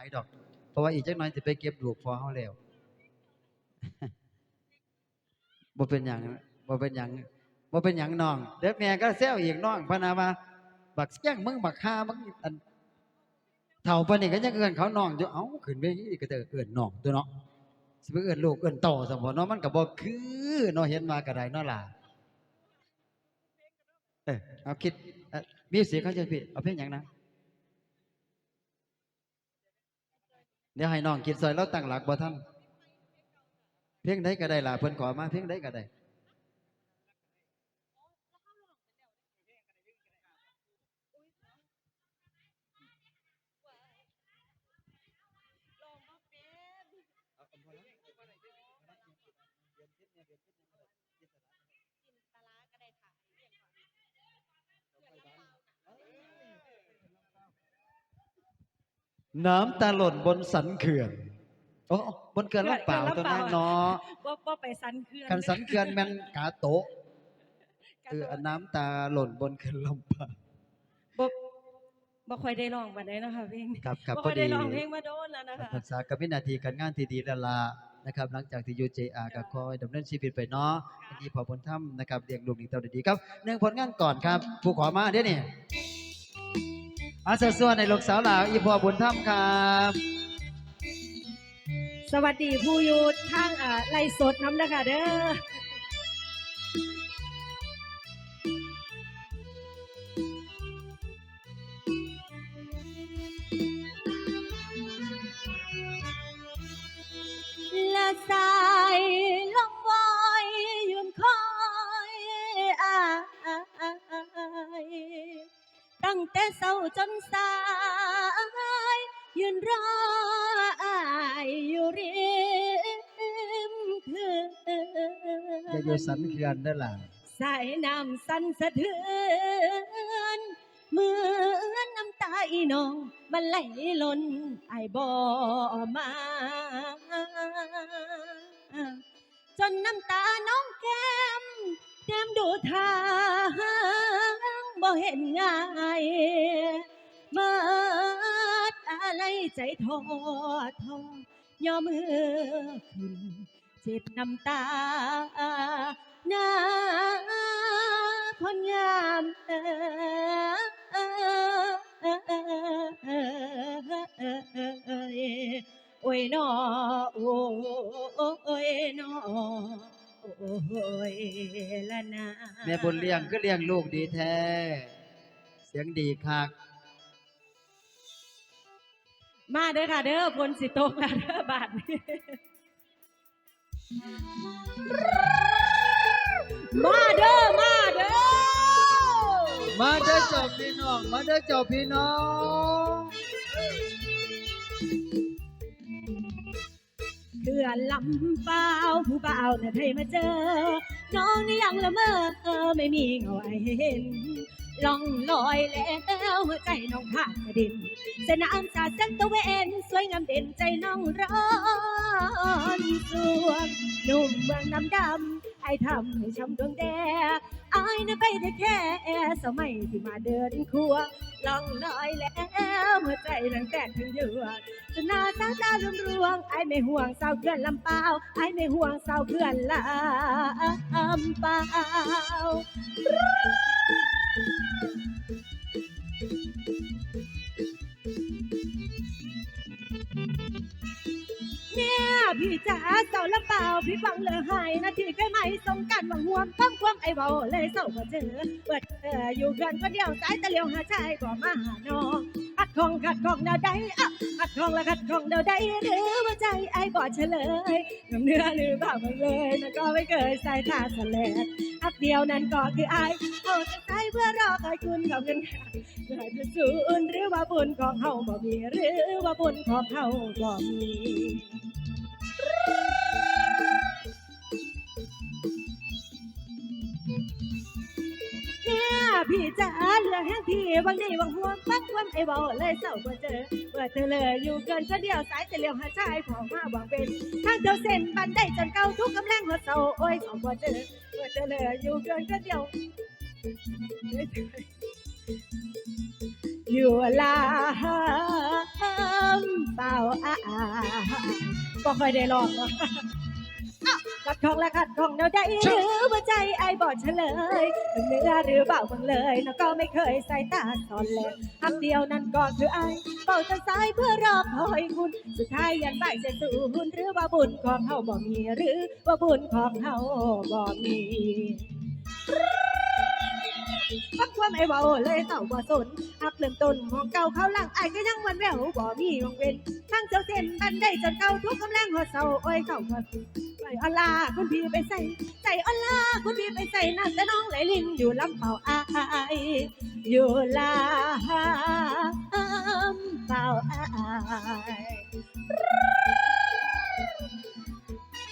ายดอก เพราะว่าอีกจักน่อยสิไปเก็บลูกพอเฮาแล้วบ่เป็นหยังบ่เป็นหยังบ่เป็นหยังน้อง เด็กแม่ก็แซวอีกน้องพนาว่าบักเสียงมึงบักฆ่ามึงอันเฒ่าปานนี้ก็ยังเอิ้นเขาน้องอยู่เอ้าขึ้นเวทีก็เตอเอิ้นน้องตัวเนาะสิไปเอิ้นลูกเอิ้นเต่อซะบ่เนาะมันก็บ่คือเนาะเห็นมาก็ได้เนาะล่ะเออเอาคิดเอ่อมิวสิกเขาจะพี่เอาเพลงหยังนะ เดี๋ยวให้น้องคิดซอยแล้วตั้งหลักบ่ท่านเพียงได้ก็ได้ล่ะเพิ่นขอมาเพียงได้ก็ได้ น้ำตาหล่นบนสันเขื่อนโอ้บนเขื่อนลำเปล่าตัวนั้นเนาะบ่บ่ไปสันเขื่อนกันสันเขื่อนแม่นกาโตะกระคือโดดอันน้ำตาหล่นบนเขื่อนลำเปล่าบ่บ่ค่อยได้ร้องปานใดเนาะค่ะเพลงนี้ครับครับบ่พค่ออยได้ดีร้องเพลงมาโดนแล้วนะคะภาษากับวินาทีการงานที่ดีและลานะครับหลังจากที่ยูเจอาก็คอยดำเนินชีวิตไปเนาะอันนี้พอผลถ้ำนะครับเลี้ยงลูกเลี้ยงเต้าได้ดีครับหนึ่งผลงานก่อนครับ ผู้ขอมาเดี๋ยวนี้ อาเสส่วนในลูกสาวหลาวอีพอบุญถ้ำครับสวัสดีผู้อยู่ทางอ่าไลฟ์สดน้ำนะคะเด้อและสา ตั้งแต่เช้าจนสาย ยืนรออายอยู่ริมเขื่อนจะอยู่สันเขื่อนได้อล่ะสายน้ำสั่นสะเทือนเหมือนน้ำตาอีน้องมันไหลล้นไอายบ่มา จนน้ำตาน้องแก้มแก้มดูทางบ่ เห็นง่ายเมิดอะไรใจทอทอย่อมือขึ้นเจ็บน้ำตาหน้าคนงามเอยโอ้ยนอโอ้ยนอ โอ้ยละนาแม่บุญเลี้ยงก็เลี้ยงลูกดีแท้ เสียงดีคักมาเด้อค่ะเด้อฝนสิตกแล้วเด้อบาดนี้มาเด้อมาเด้อมาเด้อเจ้าพี่น้อง มาเด้อเจ้าพี่น้อง เขื่อนลำเปล่าผู้เปล่าน่ะให้มาเจอ น้องนี่ยังละเมอเออไม่มีเงาไอเห็นล่องลอยแล้วหัวใจน้องขาดกระดิ่นสนามสาดแสงตะเวนสวยงามเด่นใจน้องร้อนสวงหนุ่มเมืองน้ำดำไอ้ทำให้ช้ำดวงแดง อายน่ะไปได้แค่สมัยที่มาเดินครัวลองลอยแล้วหัวใจนังแตกทั้งเยือกหน้าตาตารวงรวงไอ้ไม่ห่วงสาวเพื่อนลำเปล่าไอ้ไม่ห่วงสาวเพื่อนลำเปล่า พี่จ๋าเสาลำเปล่าพี่ฟังเลยหายนาทีใกล้ไหมสงการวังห่วงต้องความไอ้เบาเลยเศร้าก็เจอเปิดเอออยู่กันคนเดียวสายตะเลียวหาชายก็มาหาน้องขัดของขัดของแนวใดอะขัดของและขัดของแนวใดหรือว่าใจไอ้บ่เฉลยน้ำเนื้อหรือบ่ามันเลยแล้วก็ไม่เคยส่ท่าแสลดอักเดียวนั้นก็คือไอ้เอาแต่ใจเพื่อรอคอยคุณขอบคุณค่ะเพื่อจะสูญหรือว่าบุญของเฮาบ่มีหรือว่าบุญของเฮาบ่มี พี่จ๋าเหลือแห้งที่บางดีบางห่วงบางวันไอ้บอเลยเศร้าก็เจอเปิดเธอเลยอยู่เกินก็เดียวสายแต่เลี้ยวหาชายขอมาหวังเป็นทางเดียวเส้นบันไดจนเก่าทุกกำลังหัวเศร้าโอ้ยขอบ่เจอเปิดเธอเลยอยู่เกินก็เดียวอยู่ลามเปล่าอาบ่ค่อยได้ลองเนาะ กัดของและกัดของแนวใดหรือว่าใจไอ้บอดเฉลยเนื้อหรือเบาบังเลยน้วก็ไม่เคยใส่ตาสอนเลยคำเดียวนั้นก็คือไอ้เป่าจะสายเพื่อรอคอยคุณ สุดท้ายยันไปเสียสูญหรือว่าบุญของเฮาบ่มีหรือว่าบุญของเฮาบ่มี ฟังความไอ้เบาเลยเต่าบ่สนอักเริ่มต้นของเก่าเขาหลังไอ้ก็ยังวันแววบ่มีวงเว้นทั้งเจ้าเส้นบันได้จนเก่าทุกกำลังหัวเสาโอ้ยเข้ามาใจออลาคุณพี่ไปใส่ใจออลาคุณพี่ไปใส่นั่นแต่น้องไหลลินอยู่ลำเป่าอายอยู่ลาเป่าอาย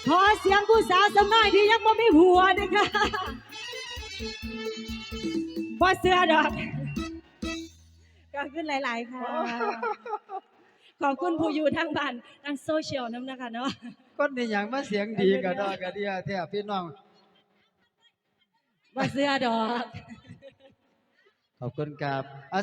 ขอเสียงผู้สาวสมัยที่ยังบ่มีผัวนะคะ พอเสื้อดอกก็ขึ้นหลาย ๆ ค่ะ ขอบคุณผู้อยู่ทางบ้านทางโซเชียลน้ำนะคะเนาะ คนนี่หยังมาเสียงดีก็ดอกก็เดียแท้พี่น้องพอเสื้อดอก ขอบคุณครับอา